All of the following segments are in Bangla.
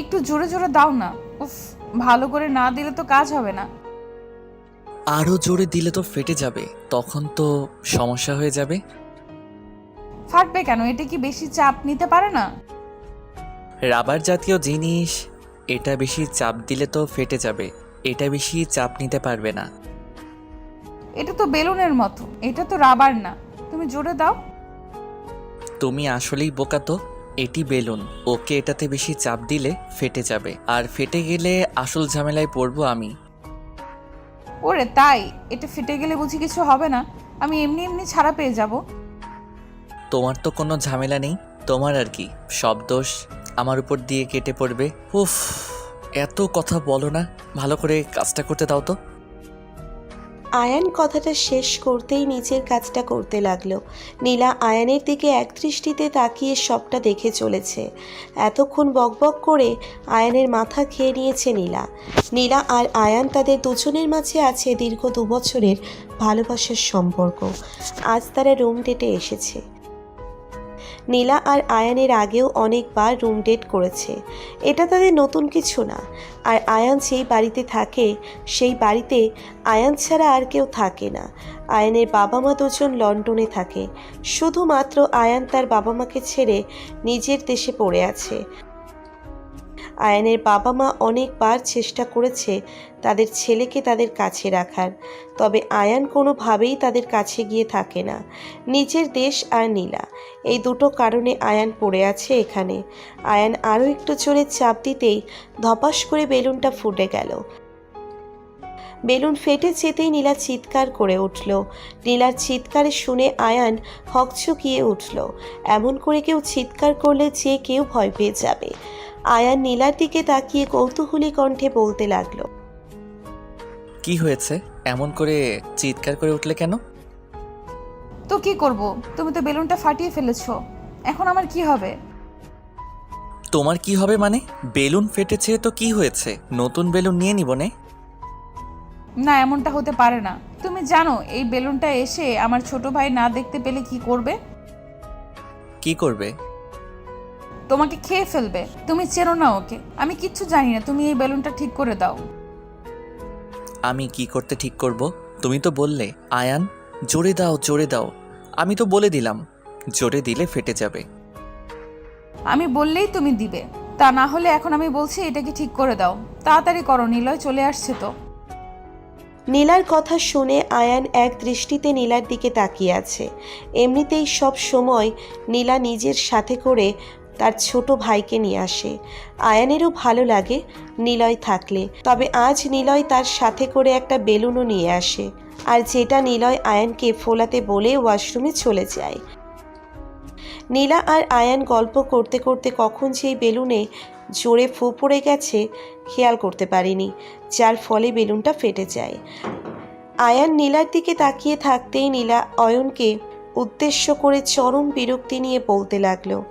একটু জোরে জোরে দাও না। উফ ভালো করে না দিলে তো কাজ হবে না। আরও জোরে দিলে তো ফেটে যাবে তখন তো সমস্যা হয়ে যাবে। ফাটবে কেন? এটা কি বেশি চাপ নিতে পারে না? রাবার জাতীয় জিনিস এটা বেশি চাপ দিলে তো ফেটে যাবে এটা বেশি চাপ নিতে পারবে না। এটা তো বেলুনের মতো এটা তো রাবার না। তুমি জোরে দাও। তুমি আসলেই বোকা তো। এটি বেলুন। ওকে এটাতে বেশি চাপ দিলে ফেটে যাবে। আর ফেটে গেলে আসল ঝামেলায় পড়ব আমি। ওরে তাই? এটা ফেটে গেলে বুঝি কিছু হবে না। আমি এমনি এমনি ছাড়া পেয়ে যাব। তোমার তো কোনো ঝামেলা নেই। তোমার আর কি? সব দোষ আমার উপর দিয়ে কেটে পড়বে। উফ এত কথা বলো না। ভালো করে কাজটা করতে দাও তো। আয়ান কথাটা শেষ করতেই নিচের কাজটা করতে লাগল। নীলা আয়ানের দিকে একদৃষ্টিতে তাকিয়ে সবটা দেখে চলেছে। এতক্ষণ বকবক করে আয়ানের মাথা খেয়ে নিয়েছে নীলা। নীলা আর আয়ান তাদের দুজনের মাঝে আছে দীর্ঘ দু বছরের ভালোবাসার সম্পর্ক। আজ তারা রুম ডেটে এসেছে। নীলা আর আয়ানের আগেও অনেকবার রুম ডেট করেছে। এটা তাদের নতুন কিছু না। আর আয়ান যেই বাড়িতে থাকে, সেই বাড়িতে আয়ান ছাড়া আর কেউ থাকে না। আয়ানের বাবা মা দুজন লন্ডনে থাকে। শুধুমাত্র আয়ান তার বাবা মাকে ছেড়ে নিজের দেশে পড়ে আছে। আয়ানের বাবা মা অনেকবার চেষ্টা করেছে তাদের ছেলেকে তাদের কাছে রাখার। তবে আয়ান কোনোভাবেই তাদের কাছে গিয়ে থাকে না। নিজের দেশ আর নীলা। এই দুটো কারণে আয়ান পড়ে আছে এখানে। আয়ান আরও একটু জোরে চাপ দিতেই ধপাস করে বেলুনটা ফুটে গেল। বেলুন ফেটে যেতেই নীলা চিৎকার করে উঠল। নীলার চিৎকারে শুনে আয়ান হকচকিয়ে উঠল। এমন করে কেউ চিৎকার করলে যে কেউ ভয় পেয়ে যাবে। আয়ান নীলার দিকে তাকিয়ে কৌতূহলী কণ্ঠে বলতে লাগল কি হয়েছে? এমন করে চিৎকার করে উঠলে কেন? তো কি করব? তুমি তো বেলুনটা ফাটিয়ে ফেলেছো। এখন আমার কি হবে? তোমার কি হবে মানে? বেলুন ফেটেছে তো কি হয়েছে? নতুন বেলুন নিয়ে নিব নে। না এমনটা হতে পারে না। তুমি জানো এই বেলুনটা এসে আমার ছোট ভাই না দেখতে পেলে কি করবে? কি করবে? তোমাকে খেয়ে ফেলবে। তুমি চেনো না ওকে। আমি কিচ্ছু জানি না। তুমি এই বেলুনটা ঠিক করে দাও। আমি কি করতে ঠিক করব? তুমি তো বললে আয়ান জোরে দাও জোরে দাও। আমি তো বলে দিলাম জোরে দিলে ফেটে যাবে। আমি বললেই তুমি দিবে। তা না হলে এখন আমি বলছি এটাকে ঠিক করে দাও। তাড়াতাড়ি করো নিলয় চলে আসছে তো। নীলার কথা শুনে আয়ান এক দৃষ্টিতে নীলার দিকে তাকিয়ে আছে। এমনিতেই সব সময় নীলা নিজের সাথে করে তার ছোট ভাইকে নিয়ে আসে। আয়ানেরও ভালো লাগে নিলয় থাকলে। তবে আজ নিলয় তার সাথে করে একটা বেলুনও নিয়ে আসে। আর যেটা নিলয় আয়ানকে ফোলাতে বলে ওয়াশরুমে চলে যায়। নীলা আর আয়ান গল্প করতে করতে কখন সেই বেলুনে জোরে ফু পড়ে গেছে, খেয়াল করতে পারিনি, যার ফলে বেলুনটা ফেটে যায়। আয়ান নীলার দিকে তাকিয়ে থাকতেই নীলা অয়নকে উদ্দেশ্য করে চরম বিরক্তি নিয়ে বলতে লাগল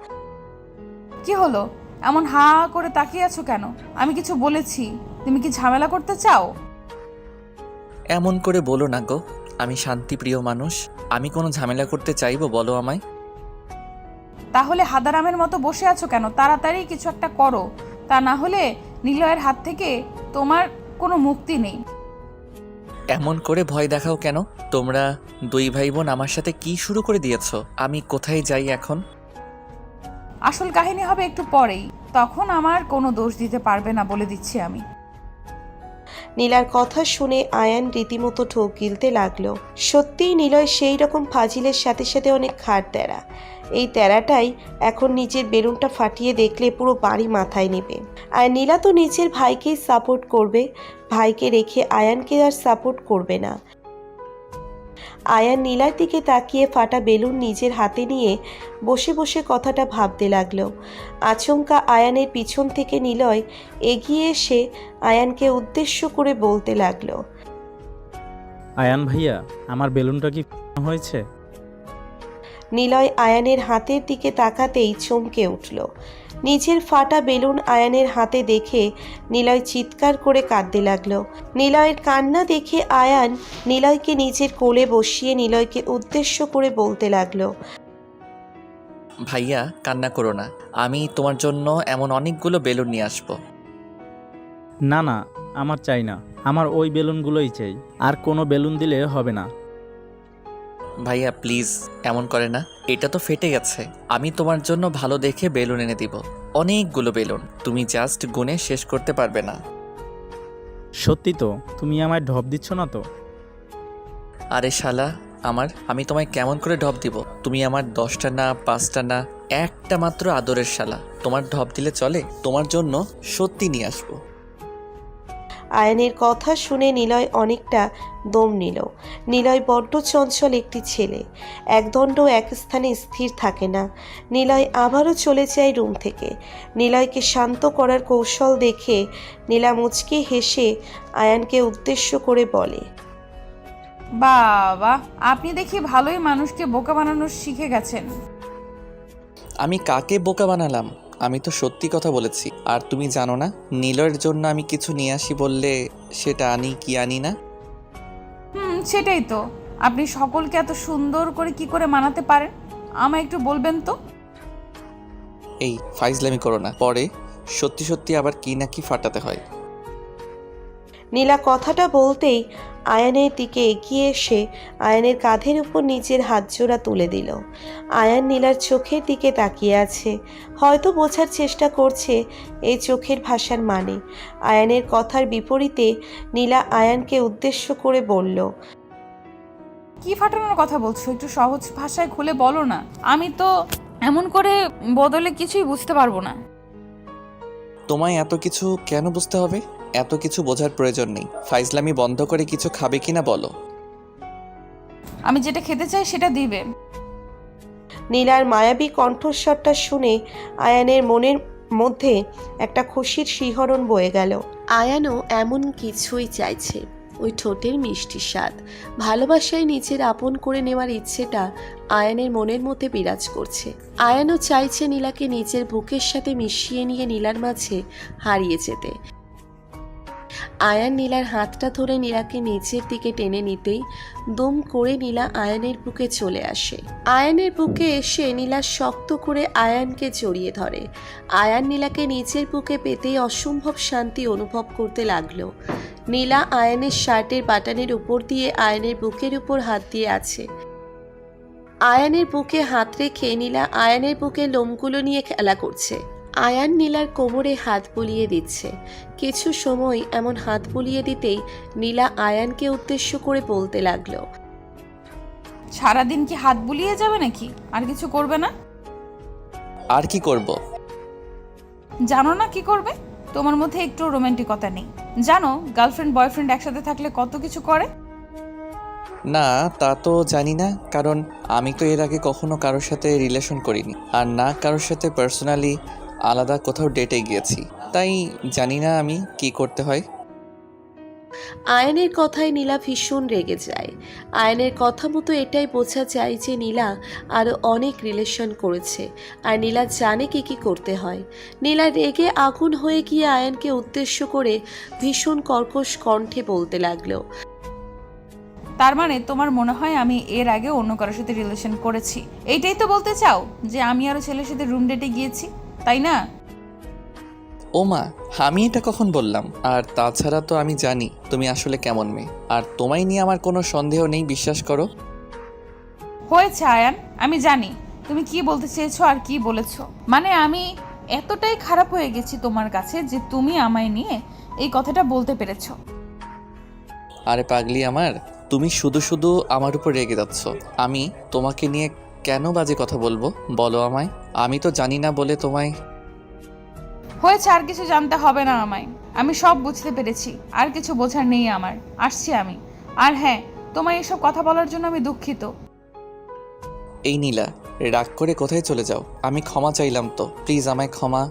কি হলো? এমন হা করে তাকিয়ে আছো কেন? আমি কিছু বলেছি। তুমি কি ঝামেলা করতে চাও? এমন করে বলো না গো। আমি শান্তিপ্রিয় মানুষ। আমি কোনো ঝামেলা করতে চাইব বলো আমায়। তাহলে হাদারামের মতো বসে আছো কেন? তাড়াতাড়ি কিছু একটা করো। তা না হলে নিলয়ের হাত থেকে তোমার কোনো মুক্তি নেই। এমন করে ভয় দেখাও কেন? তোমরা দুই ভাই বোন আমার সাথে কি শুরু করে দিয়েছ? আমি কোথায় যাই এখন? আসল কাহিনী হবে একটু পরেই। তখন আমার কোনো দোষ দিতে পারবে না বলে দিচ্ছি আমি। নীলার কথা শুনে আয়ান রীতিমতো ঠোক গিলতে লাগল। সত্যিই নিলয় সেই রকম ফাজিলের সাথে সাথে অনেক খাট তেরা এই তেরাটাই এখন নিজের বেলুনটা ফাটিয়ে দেখলে পুরো বাড়ি মাথায় নেবে। আর নীলা তো নিজের ভাইকেই সাপোর্ট করবে। ভাইকে রেখে আয়ানকে আর সাপোর্ট করবে না। আয়ান নীলার দিকে তাকিয়ে ফাটা বেলুন নিজের হাতে নিয়ে বসে বসে কথাটা ভাবতে লাগল। আচমকা আয়ানের পিছন থেকে নিলয় এগিয়ে এসে আয়ানকে উদ্দেশ্য করে বলতে লাগল। আয়ান ভাইয়া, আমার বেলুনটা কি হয়েছে? নিলয় আয়ানের হাতের দিকে তাকাতেই চমকে উঠল। নিজের ফাটা বেলুন আয়ানের হাতে দেখে নিলয় চিৎকার করে কাঁদতে লাগল। নিলয়ের কান্না দেখে আয়ান নিলয়কে নিজের কোলে বসিয়ে নিলয়কে উদ্দেশ্য করে বলতে লাগল ভাইয়া কান্না করো না। আমি তোমার জন্য এমন অনেকগুলো বেলুন নিয়ে আসব। না না আমার চাই না। আমার ওই বেলুনগুলোই চাই। আর কোনো বেলুন দিলে হবে না। ভাইয়া প্লিজ এমন করে না। এটা তো ফেটে গেছে। আমি তোমার জন্য ভালো দেখে বেলুন এনে দিব। অনেকগুলো বেলুন। তুমি জাস্ট গুনে শেষ করতে পারবে না। সত্যি তো তুমি আমায় ঢপ দিচ্ছ না তো? আরে শালা আমার আমি তোমায় কেমন করে ঢপ দিব? তুমি আমার দশটা না পাঁচটা না একটা মাত্র আদরের শালা। তোমার ঢপ দিলে চলে তোমার জন্য সত্যি নিয়ে আসব। আয়ানের কথা শুনে নিলয় অনেকটা দম নিল। নিলয় বড্ড চঞ্চল একটি ছেলে। একদণ্ড এক স্থানে স্থির থাকে না। নিলয় আবারও চলে যায় রুম থেকে। নিলয়কে শান্ত করার কৌশল দেখে নীলা মুচকে হেসে আয়ানকে উদ্দেশ্য করে বলে বাবা আপনি দেখি ভালোই মানুষকে বোকা বানানো শিখে গেছেন। আমি কাকে বোকা বানালাম? আমি তো সত্যি কথা বলেছি। আর তুমি জানো না নীলয়ের জন্য আমি কিছু নিয়ে আসি বললে সেটা আনি কি আনি না? হুম সেটাই তো। আপনি সকলকে এত সুন্দর করে কি করে মানাতে পারেন? আমায় একটু বলবেন তো? এই ফাইজলামি করো না। পরে সত্যি সত্যি আবার কি না কি ফাটাতে হয়। নীলা কথাটা বলতেই আয়ানের দিকে এগিয়ে এসে আয়ানের কাঁধের উপর নিচের হাতজোড়া তুলে দিল। আয়ান নীলার চোখের দিকে তাকিয়ে আছে। হয়তো বোঝার চেষ্টা করছে এই চোখের ভাষার মানে। আয়ানের কথার বিপরীতে নীলা আয়ানকে উদ্দেশ্য করে বলল কি ফাটানোর কথা বলছো? একটু সহজ ভাষায় খুলে বলো না। আমি তো এমন করে বদলে কিছুই বুঝতে পারব না। তোমায় এত কিছু কেন বুঝতে হবে? এত কিছু বোঝার প্রয়োজন নেই। ফাইজলামি বন্ধ করে কিছু খাবে কিনা বলো। আমি যেটা খেতে চাই সেটা দিবে। নীলার মায়াবী কণ্ঠস্বরটা শুনে আয়ানের মনের মধ্যে একটা খুশির শিহরণ বয়ে গেল। আয়ানও এমন কিছুই চাইছে ওই ঠোঁটের মিষ্টি স্বাদ। ভালোবাসায় নিজের আপন করে নেওয়ার ইচ্ছেটা আয়ানের মনের মধ্যে বিরাজ করছে। আয়ানও চাইছে নীলাকে নিজের বুকের সাথে মিশিয়ে নিয়ে নীলার মাঝে হারিয়ে যেতে। আয়ান নীলার হাতটা ধরে নীলাকে নিচের দিকে টেনে নিতেই দম করে নীলা আয়ানের বুকে চলে আসে। আয়ানের বুকে এসে নীলা শক্ত করে আয়ানকে জড়িয়ে ধরে। আয়ান নীলাকে নিচের বুকে পেতেই অসম্ভব শান্তি অনুভব করতে লাগল। নীলা আয়ানের শার্টের বাটনের উপর দিয়ে আয়ানের বুকের উপর হাত দিয়ে আছে। আয়ানের বুকে হাত রেখে নীলা আয়ানের বুকে লোমগুলো নিয়ে খেলা করছে। আয়ান নীলার কোমরে হাত বুলিয়ে দিচ্ছে। কিছু সময় এমন হাত বুলিয়ে দিতেই নীলা আয়ানকে উদ্দেশ্য করে বলতে লাগল। সারাদিন কি হাত বুলিয়ে যাবে নাকি? আর কিছু করবে না? আর কি করব। জানো না কি করবে? তোমার মধ্যে একটু রোমান্টিকতা নেই। জানো গার্লফ্রেন্ড বয়ফ্রেন্ড একসাথে থাকলে কত কিছু করে? না তা তো জানি না কারণ আমি তো এর আগে কখনো কারোর সাথে রিলেশন করিনি। আর না কারোর সাথে পার্সোনালি আলাদা কোথাও ডেটে গিয়েছি। তাই জানি না আমি কি করতে হয়। আয়নের কথায় নীলা ভীষণ রেগে যায়। আয়নের কথা মতো এটাই বোঝা যায় যে নীলা আরও অনেক রিলেশন করেছে আর নীলা জানে কি কি করতে হয়। নীলা রেগে আগুন হয়ে গিয়ে আয়নকে উদ্দেশ্য করে ভীষণ কর্কশ কণ্ঠে বলতে লাগল তার মানে তোমার মনে হয় আমি এর আগে অন্য কারোর সাথে রিলেশন করেছি? এইটাই তো বলতে চাও যে আমি আরও ছেলের সাথে রুম ডেটে গিয়েছি? তাই না? ও মা আমি এটা কখন বললাম? আর তাছাড়া তো আমি জানি তুমি আসলে কেমন মেয়ে। আর তোমায় নিয়ে আমার কোনো সন্দেহ নেই বিশ্বাস করো। হয়েছে আয়ান আমি জানি। তুমি কি বলতে চেয়েছো আর কি বলেছ। মানে আমি এতটাই খারাপ হয়ে গেছি তোমার কাছে যে তুমি আমায় নিয়ে এই কথাটা বলতে পেরেছ। আরে পাগলি আমার তুমি শুধু শুধু আমার উপর রেগে যাচ্ছ। আমি তোমাকে নিয়ে কেন বাজে কথা বলব? বলো আমায়। আমি তো জানি না বলে তোমায় হয়েছে আর কিছু জানতে হবে না আমায়। আমি সব বুঝতে পেরেছি। আর কিছু বোঝার নেই আমার। আসছি আমি। আর হ্যাঁ তোমায় এসব কথা বলার জন্য আমি দুঃখিত। এই নীলা রাগ করে কোথায় চলে যাও? আমি ক্ষমা চাইলাম তো। প্লিজ আমায় ক্ষমা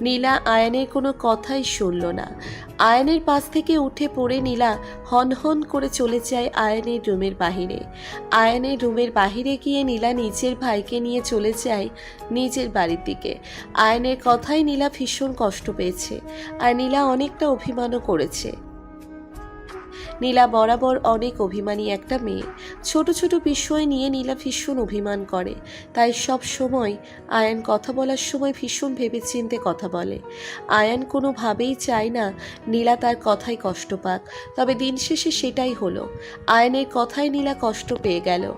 নীলা আয়নের কোনো কথাই শুনল না। আয়নের পাশ থেকে উঠে পড়ে নীলা হন হন করে চলে যায় আয়নের রুমের বাহিরে। আয়নের রুমের বাহিরে গিয়ে নীলা নিজের ভাইকে নিয়ে চলে যায় নিজের বাড়ির দিকে। আয়নের কথাই নীলা ভীষণ কষ্ট পেয়েছে আর নীলা অনেকটা অভিমানও করেছে। নীলা বরাবর অনেক অভিমানী একটা মেয়ে। ছোট ছোট বিষয় নিয়ে নীলা ভীষণ অভিমান করে। তাই সব সময় আয়ান কথা বলার সময় ভীষণ ভেবেচিন্তে কথা বলে। আয়ান কোনোভাবেই চায় না নীলা তার কথায় কষ্ট পাক। তবে দিন শেষে সেটাই হলো। আয়নের কথায় নীলা কষ্ট পেয়ে গেল।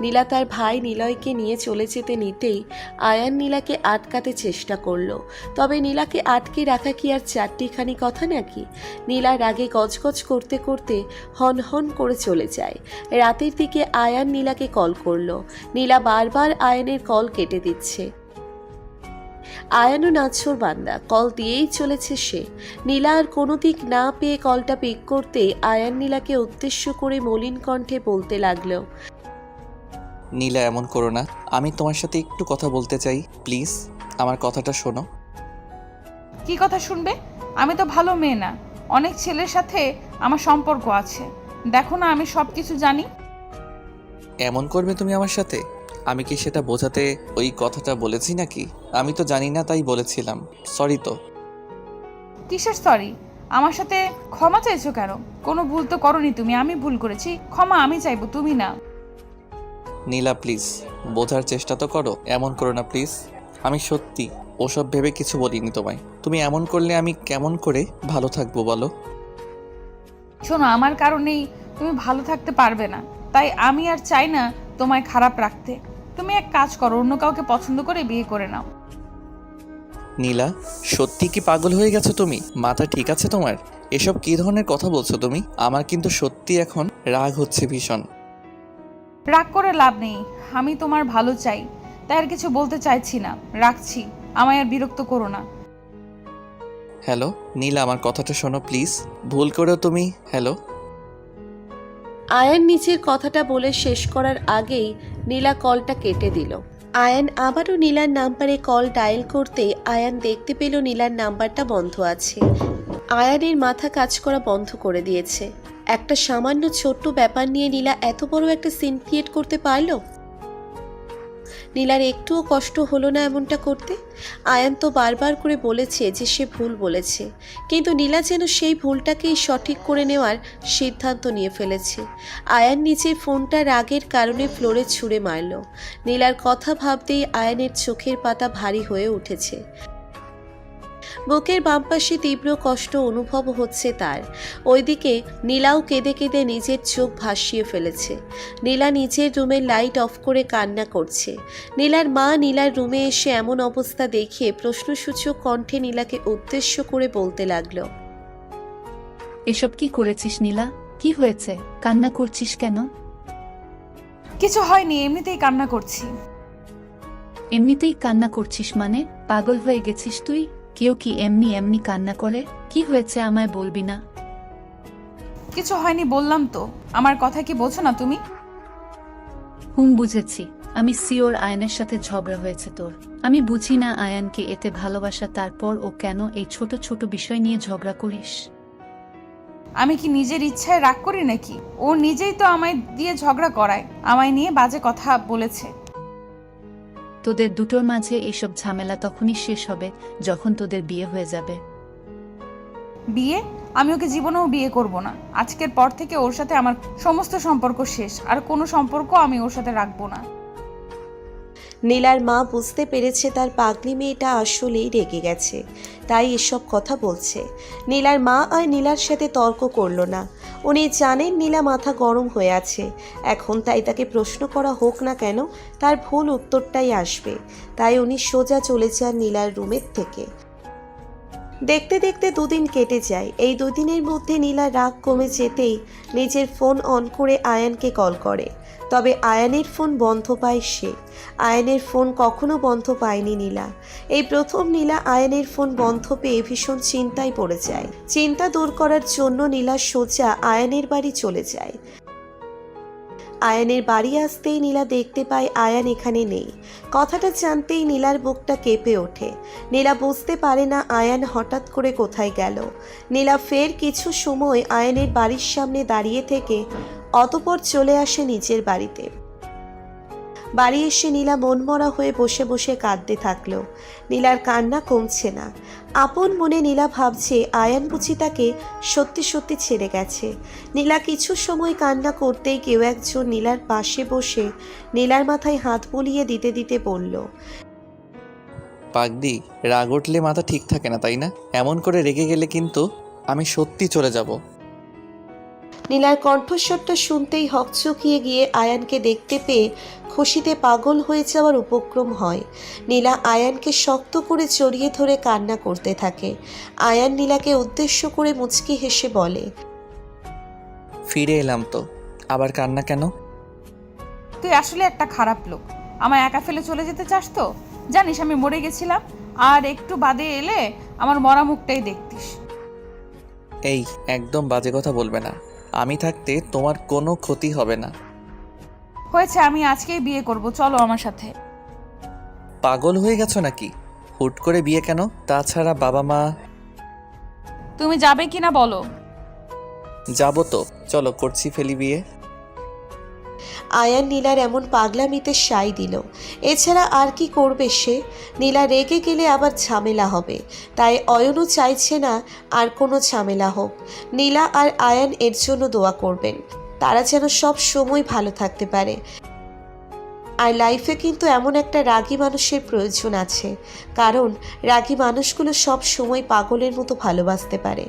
নীলা তার ভাই নিলয়কে নিয়ে চলে যেতে নিতেই আয়ান নীলাকে আটকাতে চেষ্টা করল। তবে নীলাকে আটকে রাখা কি আর চারটিখানি কথা নাকি? নীলা রাগে গজগজ করতে করতে হন হন করে চলে যায়। রাতের দিকে আয়ান নীলাকে কল করল। নীলা বারবার আয়ানের কল কেটে দিচ্ছে। আয়ানও নাছর বান্দা, কল দিয়েই চলেছে সে। নীলা আর কোনো দিক না পেয়ে কলটা পিক করতে আয়ান নীলাকে উদ্দেশ্য করে মলিন কণ্ঠে বলতে লাগল নীলা এমন করো না। আমি তোমার সাথে একটু কথা বলতে চাই প্লিজ। আমার কথাটা শোনো। কি কথা শুনবে? আমি তো ভালো মেয়ে না। অনেক ছেলের সাথে আমার সম্পর্ক আছে। দেখো না আমি সব কিছু জানি। এমন করবে তুমি আমার সাথে? আমি কি সেটা বোঝাতে ওই কথাটা বলেছি নাকি? আমি তো জানি না তাই বলেছিলাম। সরি তো। কিসের সরি আমার সাথে ক্ষমা চাইছো কেন? কোনো ভুল তো করনি তুমি আমি ভুল করেছি। ক্ষমা আমি চাইব তুমি না। নীলা প্লিজ বোঝার চেষ্টা তো করো। এমন করো না প্লিজ আমি সত্যি ওসব ভেবে কিছু বলিনি তোমায়। তুমি এমন করলে আমি কেমন করে ভালো থাকব বলো? শোনো আমার কারণেই তুমি ভালো থাকতে পারবে না। তাই আমি আর চাই না তোমায় খারাপ রাখতে। তুমি এক কাজ করো অন্য কাউকে পছন্দ করে বিয়ে করে নাও। নীলা সত্যি কি পাগল হয়ে গেছো তুমি? মাথা ঠিক আছে তোমার? এসব কী ধরনের কথা বলছো তুমি? আমার কিন্তু সত্যি এখন রাগ হচ্ছে ভীষণ। রাগ করে লাভ নেই আমি তোমার ভালো চাই তাই আর কিছু বলতে চাইছি না রাখছি আমায় আর বিরক্ত করো না। হ্যালো নীলা আমার কথাটা শোনো প্লিজ। ভুল করেও তুমি হ্যালো। আয়ান নিচের কথাটা বলে শেষ করার আগেই নীলা কলটা কেটে দিল। আয়ান আবারও নীলার নাম্বারে কল ডায়াল করতে আয়ান দেখতে পেল নীলার নাম্বারটা বন্ধ আছে। আয়ানের মাথা কাজ করা বন্ধ করে দিয়েছে। একটা সামান্য ছোট্ট ব্যাপার নিয়ে নীলা এত বড় একটা সিন ক্রিয়েট করতে পারল? নীলার একটুও কষ্ট হলো না এমনটা করতে। আয়ান তো বারবার করে বলেছে যে সে ভুল বলেছে। কিন্তু নীলা যেন সেই ভুলটাকেই সঠিক করে নেওয়ার সিদ্ধান্ত নিয়ে ফেলেছে। আয়ান নিজের ফোনটা রাগের কারণে ফ্লোরে ছুঁড়ে মারল। নীলার কথা ভাবতেই আয়ানের চোখের পাতা ভারী হয়ে উঠেছে। বুকের বাম পাশে তীব্র কষ্ট অনুভব হচ্ছে তার। ওইদিকে নীলাও কেঁদে কেঁদে নিজের চোখ ভাসিয়ে ফেলেছে। নীলা নিজের রুমের লাইট অফ করে কান্না করছে। নীলার মা নীলার রুমে এসে এমন অবস্থা দেখে প্রশ্নসূচক কণ্ঠে নীলাকে উদ্দেশ্য করে বলতে লাগল এসব কি করেছিস নীলা? কি হয়েছে? কান্না করছিস কেন? কিছু হয়নি এমনিতেই কান্না করছি। এমনিতেই কান্না করছিস মানে? পাগল হয়ে গেছিস তুই? কেউ কি এমনি এমনি কান্না করে? কি হয়েছে আমায় বলবি না? কিছু হয়নি বললাম তো। আমার কথা কি বোঝো না তুমি? হুম বুঝেছি। আমি সিওর আয়নের সাথে ঝগড়া হয়েছে তোর। আমি বুঝি না আয়ানকে এতে ভালোবাসা তারপর ও কেন এই ছোট ছোট বিষয় নিয়ে ঝগড়া করিস? আমি কি নিজের ইচ্ছায় রাগ করি নাকি? ও নিজেই তো আমায় দিয়ে ঝগড়া করায়। আমায় নিয়ে বাজে কথা বলেছে। তোদের দুটোর মাঝে এসব ঝামেলা তখনই শেষ হবে যখন তোদের বিয়ে হয়ে যাবে। বিয়ে? আমি ওকে জীবনেও বিয়ে করব না। আজকের পর থেকে ওর সাথে আমার সমস্ত সম্পর্ক শেষ আর কোনো সম্পর্ক আমি ওর সাথে রাখব না। নীলার মা বুঝতে পেরেছে তার পাগলি মেয়েটা আসলেই রেগে গেছে। তাই এসব কথা বলছে। নীলার মা আর নীলার সাথে তর্ক করল না। উনি জানেন নীলা মাথা গরম হয়ে আছে। এখন তাই তাকে প্রশ্ন করা হোক না কেন, তার ভুল উত্তরটাই আসবে। তাই উনি সোজা চলে যান নীলার রুমের থেকে। দেখতে দেখতে দুদিন কেটে যায়। এই দুদিনের মধ্যে নীলা রাগ কমে যেতেই নিজের ফোন অন করে আয়ানকে কল করে। তবে আয়ানের ফোন বন্ধ পায় সে। আয়নের ফোন কখনো বন্ধ পায়নি নীলা। এই প্রথম নীলা আয়নের ফোন বন্ধ পেয়ে ভীষণ চিন্তায় পড়ে যায়। চিন্তা দূর করার জন্য নীলা সোজা আয়নের বাড়ি চলে যায়। আয়ানের বাড়ি আসতেই নীলা দেখতে পায় আয়ান এখানে নেই। কথাটা জানতেই নীলার বুকটা কেঁপে ওঠে। নীলা বুঝতে পারে না আয়ান হঠাৎ করে কোথায় গেল। নীলা ফের কিছু সময় আয়ানের বাড়ির সামনে দাঁড়িয়ে থেকে অতপর চলে আসে নিজের বাড়িতে। বাড়ি এসে নীলা মনমরা হয়ে বসে বসে কাঁদতে থাকল। নীলার কান্না কমছে না। আপন মনে নীলা ভাবছে, আয়ান বুঝি তাকে সত্যি সত্যি ছেড়ে গেছে। নীলা কিছু সময় কান্না করতেই কেউ একজন নীলার পাশে বসে নীলার মাথায় হাত বুলিয়ে দিতে দিতে বলল, পাগদি, রাগ উঠলে মাথা ঠিক থাকে না, তাই না? এমন করে রেগে গেলে কিন্তু আমি সত্যি চলে যাব। নীলার কণ্ঠস্বরটা শুনতেই হকচকিয়ে গিয়ে আয়ানকে দেখতে পেয়ে খুশিতে পাগল হয়ে যাওয়ার উপক্রম হয়। নীলা আয়ানকে শক্ত করে জড়িয়ে ধরে কান্না করতে থাকে। আয়ান নীলাকে উদ্দেশ্য করে মুচকি হেসে বলে ফিরে এলাম তো। আবার কান্না কেন? তুই আসলে একটা খারাপ লোক। আমায় একা ফেলে চলে যেতে চাস তো? জানিস আমি মরে গেছিলাম। আর একটু বাদে এলে আমার মরা মুখটাই দেখতিস। এই একদম বাজে কথা বলবে না। আমি থাকতে তোমার কোনো ক্ষতি হবে না। হয়েছে আমি আজকেই বিয়ে করব চলো আমার সাথে। পাগল হয়ে গেছো নাকি? হুট করে বিয়ে কেন? তাছাড়া বাবা মা তুমি যাবে কিনা বলো? যাব তো। চলো করছি ফেলি বিয়ে। আয়ান নীলার এমন পাগলামিতে সাই দিল। এছাড়া আর কি করবে সে? নীলা রেগে গেলে আবার ঝামেলা হবে। তাই অয়নও চাইছে না আর কোনো ঝামেলা হোক। নীলা আর আয়ান এর জন্য দোয়া করবেন। তারা যেন সব সময় ভালো থাকতে পারে। আর লাইফে কিন্তু এমন একটা রাগী মানুষের প্রয়োজন আছে। কারণ রাগী মানুষগুলো সব সময় পাগলের মতো ভালোবাসতে পারে।